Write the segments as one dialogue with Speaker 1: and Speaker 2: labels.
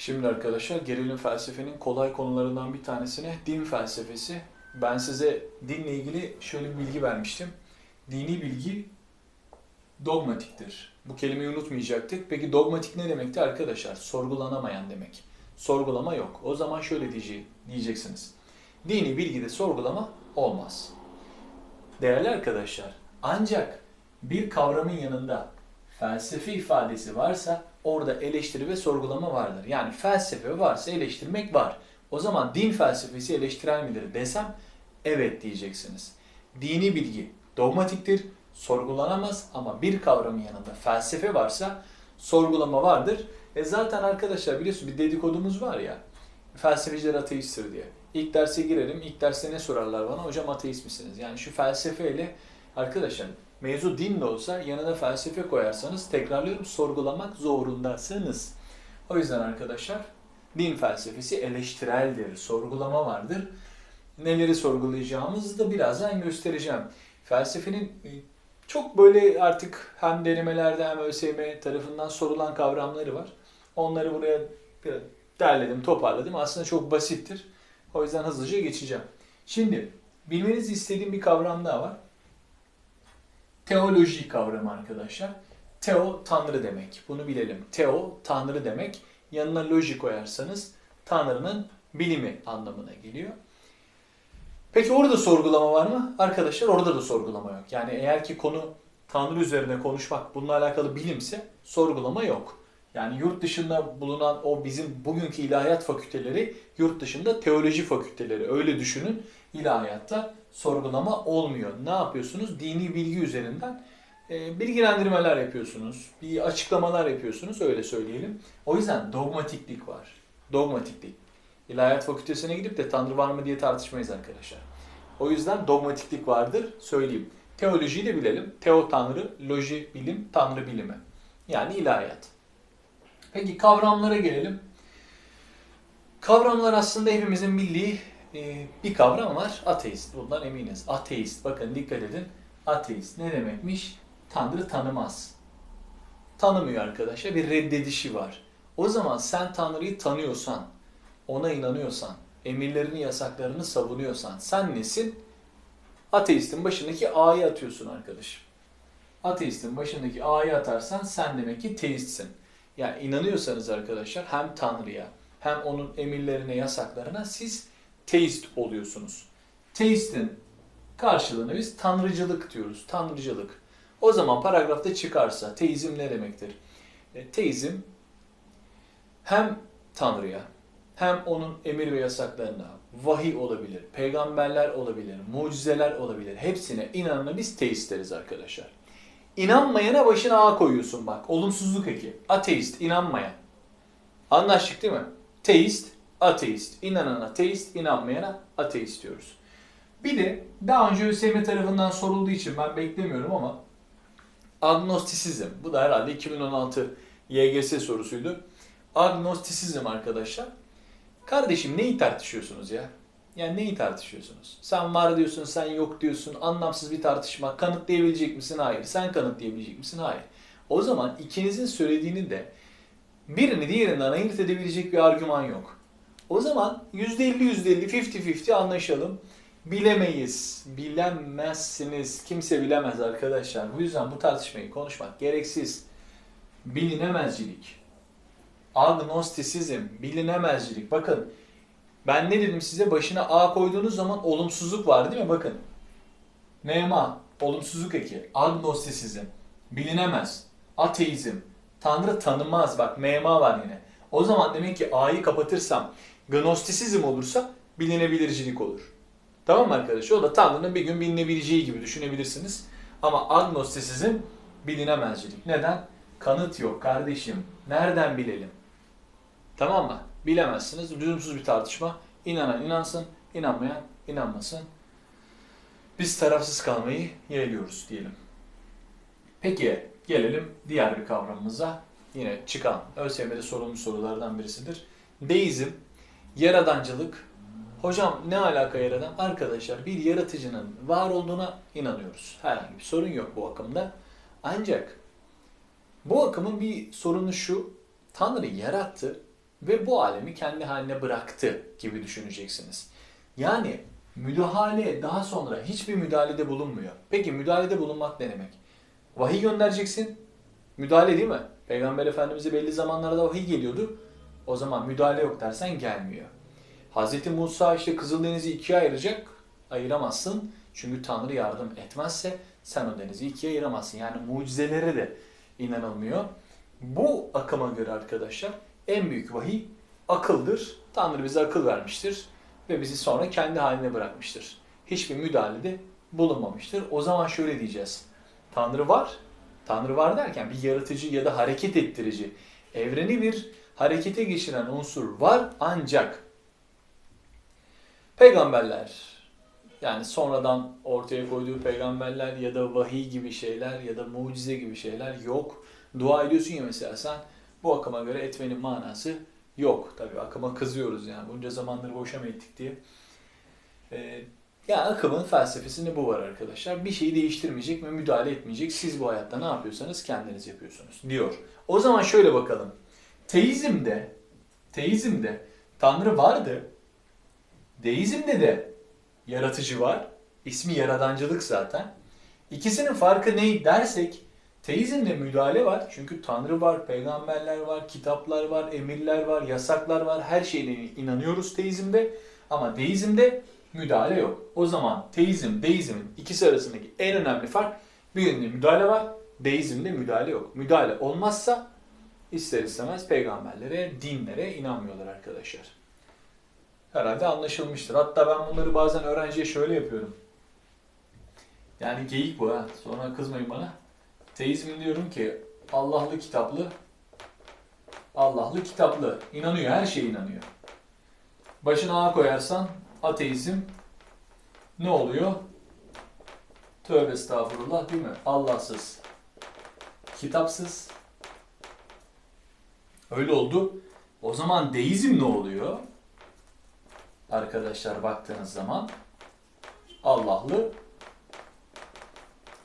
Speaker 1: Şimdi arkadaşlar gerilim felsefenin kolay konularından bir tanesine din felsefesi. Ben size dinle ilgili şöyle bir bilgi vermiştim. Dini bilgi dogmatiktir. Bu kelimeyi unutmayacaktık. Peki dogmatik ne demekti arkadaşlar? Sorgulanamayan demek. Sorgulama yok. O zaman şöyle diyece- diyeceksiniz. Dini bilgide sorgulama olmaz. Değerli arkadaşlar, ancak bir kavramın yanında felsefe ifadesi varsa orada eleştiri ve sorgulama vardır. Yani felsefe varsa eleştirmek var. O zaman din felsefesi eleştirel midir desem evet diyeceksiniz. Dini bilgi dogmatiktir, sorgulanamaz ama bir kavramın yanında felsefe varsa sorgulama vardır. E zaten arkadaşlar biliyorsunuz bir dedikodumuz var ya felsefeciler ateisttir diye. İlk derse girelim. İlk derste ne sorarlar bana? Hocam ateist misiniz? Yani şu felsefeyle arkadaşlar mevzu din de olsa yanına felsefe koyarsanız tekrarlıyorum sorgulamak zorundasınız. O yüzden arkadaşlar din felsefesi eleştireldir, sorgulama vardır. Neleri sorgulayacağımızı da birazdan göstereceğim. Felsefenin e, çok böyle artık hem denemelerde hem ÖSYM tarafından sorulan kavramları var. Onları buraya derledim, toparladım. Aslında çok basittir. O yüzden hızlıca geçeceğim. Şimdi bilmenizi istediğim bir kavram daha var. Teoloji kavramı arkadaşlar. Teo tanrı demek. Bunu bilelim. Teo tanrı demek. Yanına loji koyarsanız tanrının bilimi anlamına geliyor. Peki orada sorgulama var mı? Arkadaşlar orada da sorgulama yok. Yani eğer ki konu tanrı üzerine konuşmak bununla alakalı bilimse sorgulama yok. Yani yurt dışında bulunan o bizim bugünkü ilahiyat fakülteleri yurt dışında teoloji fakülteleri öyle düşünün. İlahiyatta sorgulama olmuyor. Ne yapıyorsunuz? Dini bilgi üzerinden e, bilgilendirmeler yapıyorsunuz. Bir açıklamalar yapıyorsunuz öyle söyleyelim. O yüzden dogmatiklik var. Dogmatiklik. İlahiyat fakültesine gidip de tanrı var mı diye tartışmayız arkadaşlar. O yüzden dogmatiklik vardır söyleyeyim. Teolojiyi de bilelim. Teo tanrı, loji bilim, tanrı bilimi. Yani ilahiyat. Peki kavramlara gelelim. Kavramlar aslında hepimizin bildiği e, bir kavram var. Ateist. Bundan eminiz. Ateist. Bakın dikkat edin. Ateist ne demekmiş? Tanrı tanımaz. Tanımıyor arkadaşlar. Bir reddedişi var. O zaman sen Tanrı'yı tanıyorsan, ona inanıyorsan, emirlerini, yasaklarını savunuyorsan sen nesin? Ateistin başındaki A'yı atıyorsun arkadaşım. Ateistin başındaki A'yı atarsan sen demek ki teistsin. Yani inanıyorsanız arkadaşlar hem Tanrı'ya hem onun emirlerine, yasaklarına siz teist oluyorsunuz. Teistin karşılığını biz tanrıcılık diyoruz. Tanrıcılık. O zaman paragrafta çıkarsa teizm ne demektir? E, teizm hem Tanrı'ya hem onun emir ve yasaklarına vahiy olabilir, peygamberler olabilir, mucizeler olabilir. Hepsine inanana biz teist deriz arkadaşlar. İnanmayana başına A koyuyorsun bak. Olumsuzluk eki. Ateist, inanmayan. Anlaştık değil mi? Teist, ateist. İnanana teist, inanmayana ateist diyoruz. Bir de daha önce ÖSYM tarafından sorulduğu için ben beklemiyorum ama agnostisizm. Bu da herhalde 2016 YGS sorusuydu. Agnostisizm arkadaşlar. Kardeşim neyi tartışıyorsunuz ya? Yani neyi tartışıyorsunuz? Sen var diyorsun, sen yok diyorsun. Anlamsız bir tartışma. Kanıtlayabilecek misin? Hayır. Sen kanıtlayabilecek misin? Hayır. O zaman ikinizin söylediğini de birini diğerinden ayırt edebilecek bir argüman yok. O zaman %50 %50 50-50 anlaşalım. Bilemeyiz, bilemezsiniz. Kimse bilemez arkadaşlar. Bu yüzden bu tartışmayı konuşmak gereksiz. Bilinemezcilik. Agnostisizm, bilinemezcilik. Bakın ben ne dedim size? Başına A koyduğunuz zaman olumsuzluk var değil mi? Bakın. Nema, olumsuzluk eki. Agnostisizm, bilinemez. Ateizm, Tanrı tanımaz. Bak mema var yine. O zaman demek ki A'yı kapatırsam gnostisizm olursa bilinebilircilik olur. Tamam mı arkadaşlar? O da Tanrı'nın bir gün bilinebileceği gibi düşünebilirsiniz. Ama agnostisizm bilinemezcilik. Neden? Kanıt yok kardeşim. Nereden bilelim? Tamam mı? Bilemezsiniz. Lüzumsuz bir tartışma. İnanan inansın, inanmayan inanmasın. Biz tarafsız kalmayı yeğliyoruz diyelim. Peki gelelim diğer bir kavramımıza. Yine çıkan ÖSYM'de sorulmuş sorulardan birisidir. Deizm, yaradancılık. Hocam ne alaka yaradan? Arkadaşlar bir yaratıcının var olduğuna inanıyoruz. Herhangi bir sorun yok bu akımda. Ancak bu akımın bir sorunu şu. Tanrı yarattı ve bu alemi kendi haline bıraktı gibi düşüneceksiniz. Yani müdahale daha sonra hiçbir müdahalede bulunmuyor. Peki müdahalede bulunmak ne demek? Vahiy göndereceksin. Müdahale değil mi? Peygamber Efendimiz'e belli zamanlarda vahiy geliyordu. O zaman müdahale yok dersen gelmiyor. Hz. Musa işte Kızıldeniz'i ikiye ayıracak. Ayıramazsın. Çünkü Tanrı yardım etmezse sen o denizi ikiye ayıramazsın. Yani mucizelere de inanılmıyor. Bu akıma göre arkadaşlar en büyük vahiy akıldır. Tanrı bize akıl vermiştir ve bizi sonra kendi haline bırakmıştır. Hiçbir müdahalede bulunmamıştır. O zaman şöyle diyeceğiz. Tanrı var. Tanrı var derken bir yaratıcı ya da hareket ettirici, evreni bir harekete geçiren unsur var ancak peygamberler yani sonradan ortaya koyduğu peygamberler ya da vahiy gibi şeyler ya da mucize gibi şeyler yok. Dua ediyorsun ya mesela sen bu akıma göre etmenin manası yok. Tabii akıma kızıyoruz yani bunca zamandır boşa mı ettik diye. Ee, yani akımın felsefesinde bu var arkadaşlar. Bir şeyi değiştirmeyecek ve müdahale etmeyecek. Siz bu hayatta ne yapıyorsanız kendiniz yapıyorsunuz diyor. O zaman şöyle bakalım. Teizmde, teizmde Tanrı vardı. Deizmde de yaratıcı var. İsmi yaradancılık zaten. İkisinin farkı ne dersek teizmde müdahale var. Çünkü Tanrı var, peygamberler var, kitaplar var, emirler var, yasaklar var. Her şeyine inanıyoruz teizmde. Ama deizmde müdahale yok. O zaman teizm, deizmin ikisi arasındaki en önemli fark birinde müdahale var, deizmde müdahale yok. Müdahale olmazsa ister istemez peygamberlere, dinlere inanmıyorlar arkadaşlar. Herhalde anlaşılmıştır. Hatta ben bunları bazen öğrenciye şöyle yapıyorum. Yani geyik bu ha. Sonra kızmayın bana. Teizm diyorum ki Allah'lı kitaplı Allah'lı kitaplı. İnanıyor. Her şeye inanıyor. Başına A koyarsan ateizm ne oluyor? Tövbe estağfurullah değil mi? Allahsız. Kitapsız. Öyle oldu. O zaman deizm ne oluyor? Arkadaşlar baktığınız zaman Allah'lı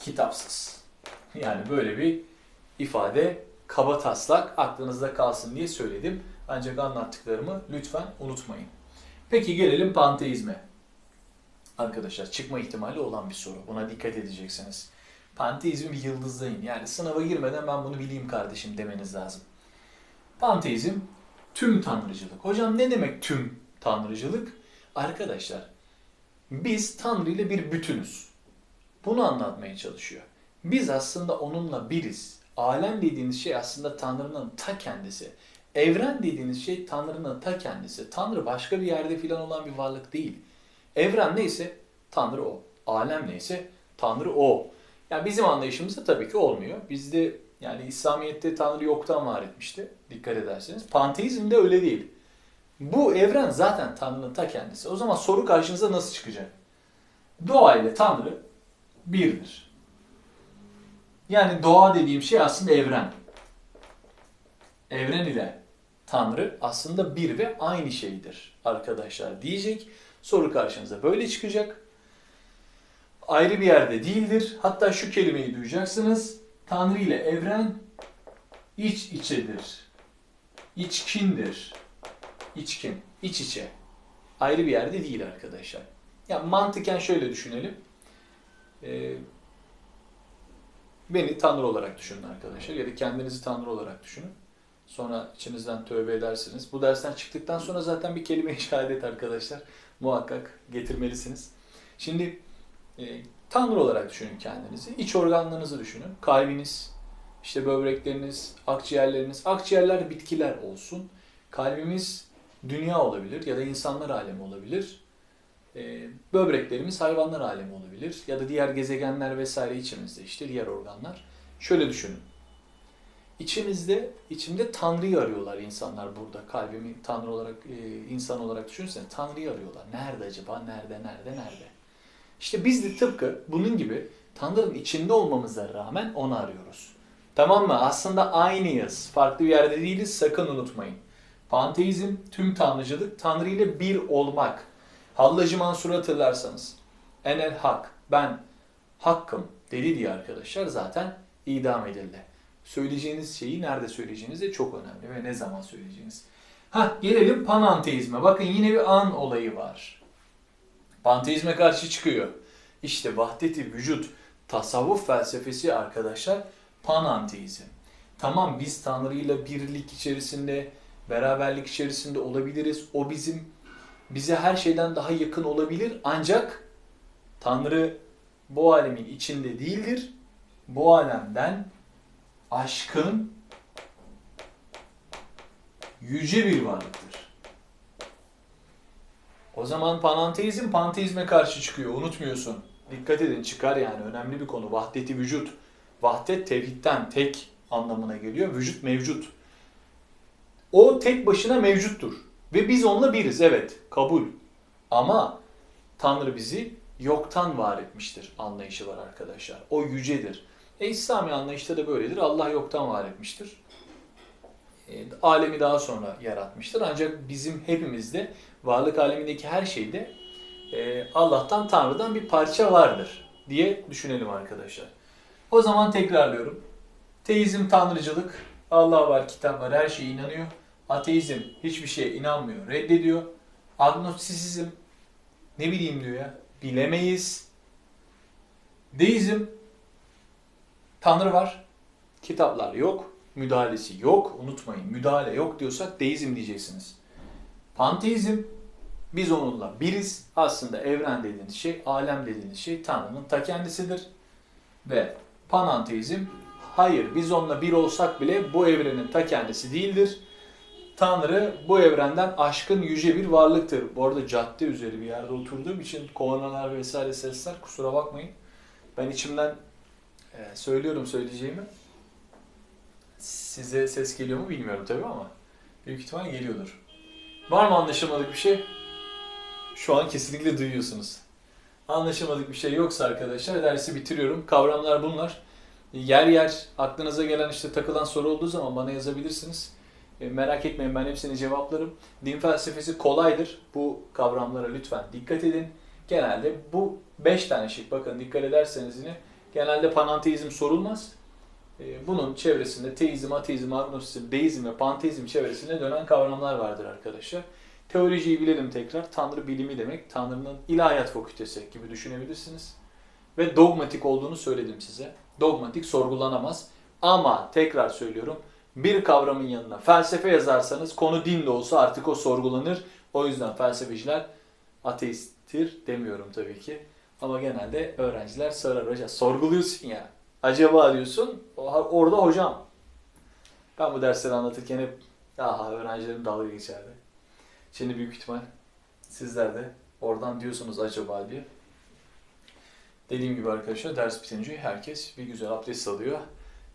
Speaker 1: kitapsız. Yani böyle bir ifade kaba taslak aklınızda kalsın diye söyledim. Ancak anlattıklarımı lütfen unutmayın. Peki gelelim panteizme. Arkadaşlar çıkma ihtimali olan bir soru. Buna dikkat edeceksiniz. Panteizmi bir yıldızlayın. Yani sınava girmeden ben bunu bileyim kardeşim demeniz lazım. Panteizm tüm tanrıcılık. Hocam ne demek tüm tanrıcılık? Arkadaşlar biz Tanrı ile bir bütünüz. Bunu anlatmaya çalışıyor. Biz aslında onunla biriz. Alem dediğiniz şey aslında Tanrı'nın ta kendisi. Evren dediğiniz şey Tanrı'nın ta kendisi. Tanrı başka bir yerde filan olan bir varlık değil. Evren neyse Tanrı o. Alem neyse Tanrı o. Yani bizim anlayışımızda tabii ki olmuyor. Bizde yani İslamiyet'te Tanrı yoktan var etmişti. Dikkat ederseniz. Panteizmde öyle değil. Bu evren zaten Tanrı'nın ta kendisi. O zaman soru karşınıza nasıl çıkacak? Doğa ile Tanrı birdir. Yani doğa dediğim şey aslında evren. Evren ile Tanrı aslında bir ve aynı şeydir arkadaşlar diyecek. Soru karşınıza böyle çıkacak. Ayrı bir yerde değildir. Hatta şu kelimeyi duyacaksınız. Tanrı ile evren iç içedir. İçkindir. İçkin, iç içe. Ayrı bir yerde değil arkadaşlar. Ya mantıken şöyle düşünelim. Ee, beni Tanrı olarak düşünün arkadaşlar ya da kendinizi Tanrı olarak düşünün. Sonra içinizden tövbe edersiniz. Bu dersten çıktıktan sonra zaten bir kelime-i şehadet arkadaşlar muhakkak getirmelisiniz. Şimdi e, Tanrı olarak düşünün kendinizi. İç organlarınızı düşünün. Kalbiniz, işte böbrekleriniz, akciğerleriniz. Akciğerler bitkiler olsun. Kalbimiz dünya olabilir ya da insanlar alemi olabilir. Ee, böbreklerimiz hayvanlar alemi olabilir ya da diğer gezegenler vesaire içimizde işte diğer organlar. Şöyle düşünün. İçimizde, içimde Tanrı'yı arıyorlar insanlar burada. Kalbimi Tanrı olarak, e, insan olarak düşünsene. Tanrı'yı arıyorlar. Nerede acaba? Nerede, nerede, nerede? İşte biz de tıpkı bunun gibi Tanrı'nın içinde olmamıza rağmen onu arıyoruz. Tamam mı? Aslında aynıyız. Farklı bir yerde değiliz. Sakın unutmayın. Panteizm, tüm tanrıcılık, Tanrı ile bir olmak. Hallacı Mansur'u hatırlarsanız. Enel hak, ben hakkım dedi diye arkadaşlar zaten idam edildi. Söyleyeceğiniz şeyi nerede söyleyeceğiniz de çok önemli ve ne zaman söyleyeceğiniz. Hah gelelim pananteizme. Bakın yine bir an olayı var. Panteizme karşı çıkıyor. İşte vahdeti vücut tasavvuf felsefesi arkadaşlar pananteizm. Tamam biz Tanrı ile birlik içerisinde, beraberlik içerisinde olabiliriz. O bizim bize her şeyden daha yakın olabilir. Ancak Tanrı bu alemin içinde değildir. Bu alemden aşkın yüce bir varlıktır. O zaman pananteizm panteizme karşı çıkıyor. Unutmuyorsun. Dikkat edin çıkar yani önemli bir konu. Vahdeti vücut. Vahdet tevhidden tek anlamına geliyor. Vücut mevcut. O tek başına mevcuttur. Ve biz onunla biriz evet kabul. Ama Tanrı bizi yoktan var etmiştir anlayışı var arkadaşlar. O yücedir. E İslami anlayışta da böyledir. Allah yoktan var etmiştir. E, alemi daha sonra yaratmıştır. Ancak bizim hepimizde varlık alemindeki her şeyde e, Allah'tan, Tanrı'dan bir parça vardır diye düşünelim arkadaşlar. O zaman tekrarlıyorum. Teizm tanrıcılık, Allah var, kitap var, her şeye inanıyor. Ateizm hiçbir şeye inanmıyor, reddediyor. Agnostisizm ne bileyim diyor ya, bilemeyiz. Deizm, Tanrı var, kitaplar yok, müdahalesi yok. Unutmayın, müdahale yok diyorsak deizm diyeceksiniz. Panteizm, biz onunla biriz. Aslında evren dediğiniz şey, alem dediğiniz şey Tanrı'nın ta kendisidir. Ve pananteizm, hayır biz onunla bir olsak bile bu evrenin ta kendisi değildir. Tanrı bu evrenden aşkın yüce bir varlıktır. Bu arada cadde üzeri bir yerde oturduğum için kornalar vesaire sesler kusura bakmayın. Ben içimden e, söylüyorum söyleyeceğimi. Size ses geliyor mu bilmiyorum tabii ama büyük ihtimal geliyordur. Var mı anlaşılmadık bir şey? Şu an kesinlikle duyuyorsunuz. Anlaşılmadık bir şey yoksa arkadaşlar dersi bitiriyorum. Kavramlar bunlar. Yer yer aklınıza gelen işte takılan soru olduğu zaman bana yazabilirsiniz. E, merak etmeyin ben hepsini cevaplarım. Din felsefesi kolaydır. Bu kavramlara lütfen dikkat edin. Genelde bu 5 tane şık bakın dikkat ederseniz yine genelde pananteizm sorulmaz. E, Bunun çevresinde teizm, ateizm, agnostisizm, deizm ve panteizm çevresinde dönen kavramlar vardır arkadaşlar. Teolojiyi bilelim tekrar. Tanrı bilimi demek. Tanrı'nın ilahiyat fakültesi gibi düşünebilirsiniz. Ve dogmatik olduğunu söyledim size. Dogmatik sorgulanamaz. Ama tekrar söylüyorum. Bir kavramın yanına felsefe yazarsanız konu din de olsa artık o sorgulanır. O yüzden felsefeciler ateisttir demiyorum tabii ki. Ama genelde öğrenciler sorar hocam sorguluyorsun ya. Acaba diyorsun orada hocam. Ben bu dersleri anlatırken hep aha öğrencilerim dalga geçerdi. Şimdi büyük ihtimal sizler de oradan diyorsunuz acaba diye. Dediğim gibi arkadaşlar ders bitince herkes bir güzel abdest alıyor.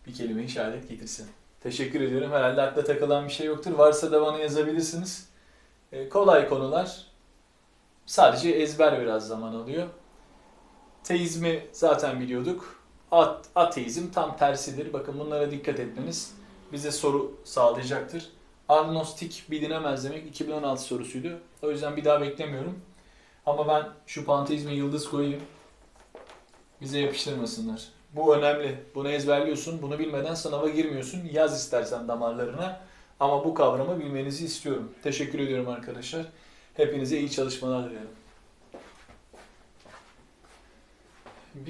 Speaker 1: Bir kelime-i getirsin. Teşekkür ediyorum. Herhalde akla takılan bir şey yoktur. Varsa da bana yazabilirsiniz. Ee, kolay konular. Sadece ezber biraz zaman alıyor. Teizmi zaten biliyorduk. At, ateizm tam tersidir. Bakın bunlara dikkat etmeniz bize soru sağlayacaktır. Agnostik bilinemez demek 2016 sorusuydu. O yüzden bir daha beklemiyorum. Ama ben şu panteizme yıldız koyayım. Bize yapıştırmasınlar. Bu önemli. Bunu ezberliyorsun. Bunu bilmeden sınava girmiyorsun. Yaz istersen damarlarına. Ama bu kavramı bilmenizi istiyorum. Teşekkür ediyorum arkadaşlar. Hepinize iyi çalışmalar dilerim.